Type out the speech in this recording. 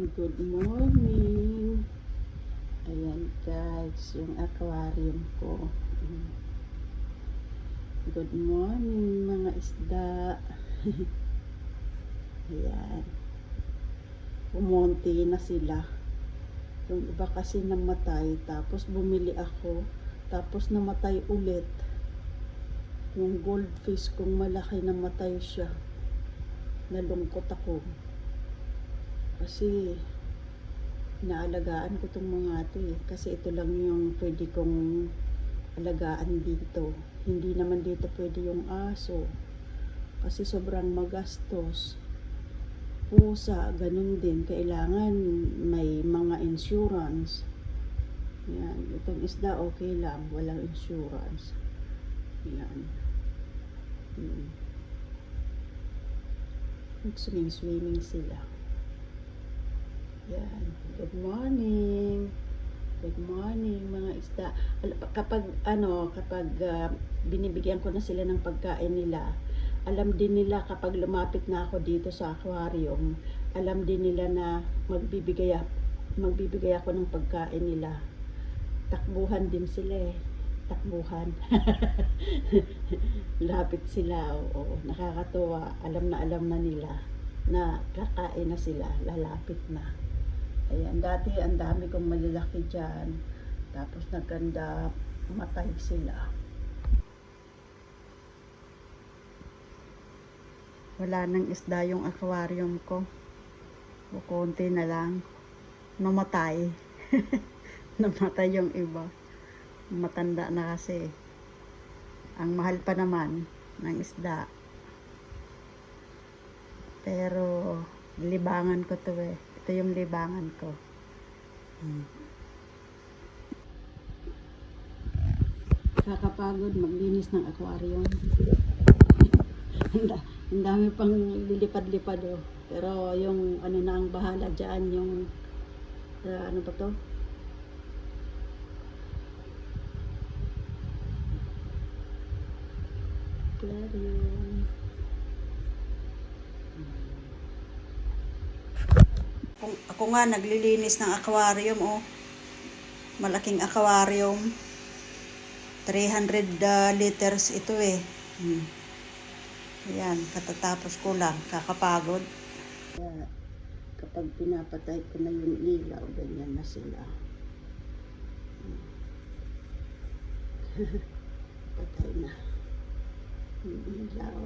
Good morning. Ayan guys, yung aquarium ko. Good morning mga isda. Ayan. Umonti na sila. Yung iba kasi namatay, tapos bumili ako, tapos namatay ulit. Yung goldfish kong malaki namatay siya. Nalungkot ako. Kasi naalagaan ko tong mga to eh. Kasi ito lang yung pwede kong alagaan dito. Hindi naman dito pwede yung aso. Kasi sobrang magastos. Pusa, ganun din. Kailangan may mga insurance. Yan. Itong isda okay lang. Walang insurance. Yan. Hmm. Nag-swimming-swimming sila. Yan. Good morning. Good morning mga isda. Kapag ano, kapag ah, binibigyan ko na sila ng pagkain nila, alam din nila kapag lumapit na ako dito sa aquarium, alam din nila na magbibigay magbibigay ako ng pagkain nila. Takbuhan din sila eh. Takbuhan. Lapit sila. Oo, nakakatuwa. Alam na alam na nila na kakain na sila. Lalapit na. Ayan, dati ang dami kong malalaki dyan. Tapos nagkanda, matay sila. Wala nang isda yung aquarium ko. O konti na lang. Namatay. Namatay yung iba. Matanda na kasi. Ang mahal pa naman ng isda. Pero libangan ko to eh. Ito yung libangan ko. Hmm. Kakapagod maglinis ng aquarium. Ang da- ang dami pang lilipad-lipad oh. Pero yung ano na ang bahala dyan, yung ah, ano ba to? Aquarium. Ako, nga naglilinis ng aquarium oh. Malaking aquarium. 300 uh, liters ito eh. Hmm. Ayan, katatapos ko lang, kakapagod. Kaya, kapag pinapatay ko na yung ilaw, ganyan na sila. Hmm. Patay na. Yung ilaw.